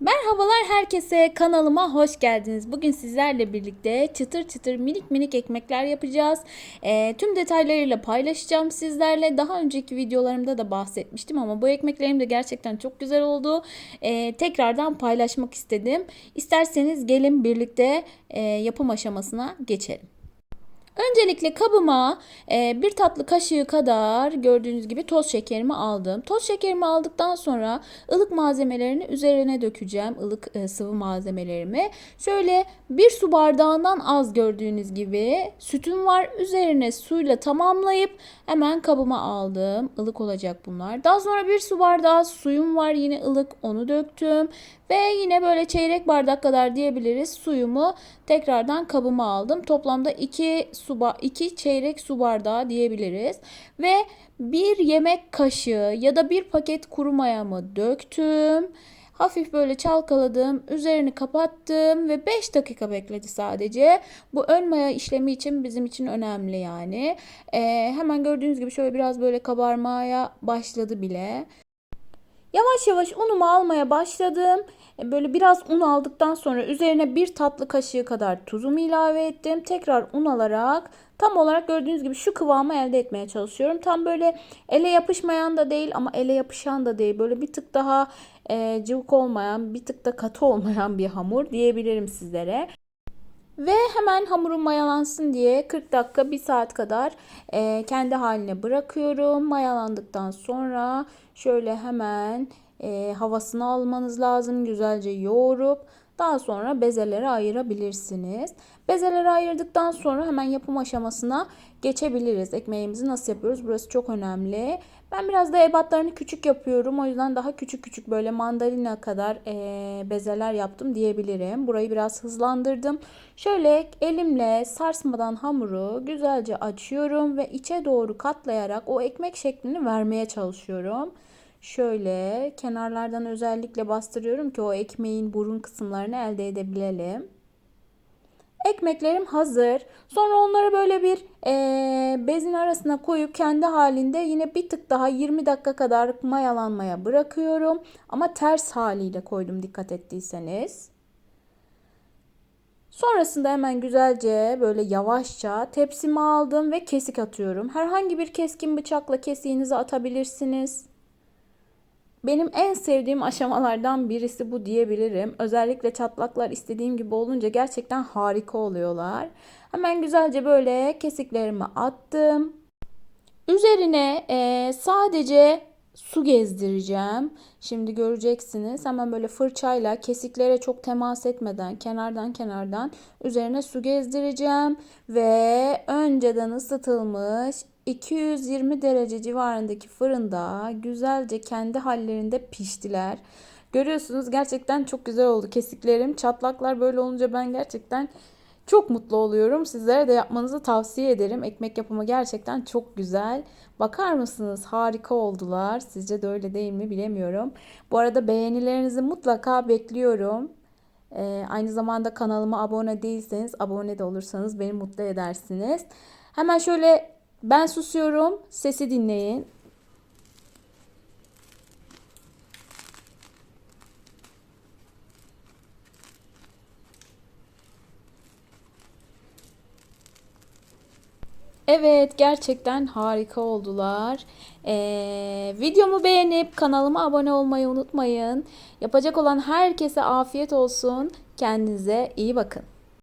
Merhabalar herkese kanalıma hoş geldiniz. Bugün sizlerle birlikte çıtır çıtır minik minik ekmekler yapacağız. Ee, tüm detaylarıyla paylaşacağım sizlerle. Daha önceki videolarımda da bahsetmiştim ama bu ekmeklerim de gerçekten çok güzel oldu. Ee, tekrardan paylaşmak istedim. İsterseniz gelin birlikte e, yapım aşamasına geçelim. Öncelikle kabıma e, bir tatlı kaşığı kadar gördüğünüz gibi toz şekerimi aldım. Toz şekerimi aldıktan sonra ılık malzemelerini üzerine dökeceğim. ılık e, sıvı malzemelerimi. Şöyle bir su bardağından az gördüğünüz gibi sütüm var. Üzerine suyla tamamlayıp hemen kabıma aldım. Ilık olacak bunlar. Daha sonra bir su bardağı suyum var yine ılık onu döktüm. Ve yine böyle çeyrek bardak kadar diyebiliriz suyumu tekrardan kabıma aldım. Toplamda 2 su 2 çeyrek su bardağı diyebiliriz. Ve bir yemek kaşığı ya da bir paket kuru mayamı döktüm. Hafif böyle çalkaladım. Üzerini kapattım ve 5 dakika bekledi sadece. Bu ön maya işlemi için bizim için önemli yani. Ee, hemen gördüğünüz gibi şöyle biraz böyle kabarmaya başladı bile. Yavaş yavaş unumu almaya başladım. Böyle biraz un aldıktan sonra üzerine bir tatlı kaşığı kadar tuzumu ilave ettim. Tekrar un alarak tam olarak gördüğünüz gibi şu kıvamı elde etmeye çalışıyorum. Tam böyle ele yapışmayan da değil ama ele yapışan da değil. Böyle bir tık daha e, cıvık olmayan, bir tık da katı olmayan bir hamur diyebilirim sizlere. Ve hemen hamurum mayalansın diye 40 dakika 1 saat kadar kendi haline bırakıyorum. Mayalandıktan sonra şöyle hemen e, havasını almanız lazım. Güzelce yoğurup daha sonra bezelere ayırabilirsiniz. Bezelere ayırdıktan sonra hemen yapım aşamasına geçebiliriz. Ekmeğimizi nasıl yapıyoruz? Burası çok önemli. Ben biraz da ebatlarını küçük yapıyorum. O yüzden daha küçük küçük böyle mandalina kadar e, bezeler yaptım diyebilirim. Burayı biraz hızlandırdım. Şöyle elimle sarsmadan hamuru güzelce açıyorum ve içe doğru katlayarak o ekmek şeklini vermeye çalışıyorum. Şöyle kenarlardan özellikle bastırıyorum ki o ekmeğin burun kısımlarını elde edebilelim. Ekmeklerim hazır. Sonra onları böyle bir e, bezin arasına koyup kendi halinde yine bir tık daha 20 dakika kadar mayalanmaya bırakıyorum. Ama ters haliyle koydum dikkat ettiyseniz. Sonrasında hemen güzelce böyle yavaşça tepsime aldım ve kesik atıyorum. Herhangi bir keskin bıçakla kesiğinizi atabilirsiniz. Benim en sevdiğim aşamalardan birisi bu diyebilirim. Özellikle çatlaklar istediğim gibi olunca gerçekten harika oluyorlar. Hemen güzelce böyle kesiklerimi attım. Üzerine e, sadece su gezdireceğim. Şimdi göreceksiniz. Hemen böyle fırçayla kesiklere çok temas etmeden kenardan kenardan üzerine su gezdireceğim ve önceden ısıtılmış 220 derece civarındaki fırında güzelce kendi hallerinde piştiler. Görüyorsunuz gerçekten çok güzel oldu kesiklerim. Çatlaklar böyle olunca ben gerçekten çok mutlu oluyorum. Sizlere de yapmanızı tavsiye ederim. Ekmek yapımı gerçekten çok güzel. Bakar mısınız? Harika oldular. Sizce de öyle değil mi bilemiyorum. Bu arada beğenilerinizi mutlaka bekliyorum. Ee, aynı zamanda kanalıma abone değilseniz abone de olursanız beni mutlu edersiniz. Hemen şöyle ben susuyorum. Sesi dinleyin. Evet gerçekten harika oldular. Ee, videomu beğenip kanalıma abone olmayı unutmayın. Yapacak olan herkese afiyet olsun. Kendinize iyi bakın.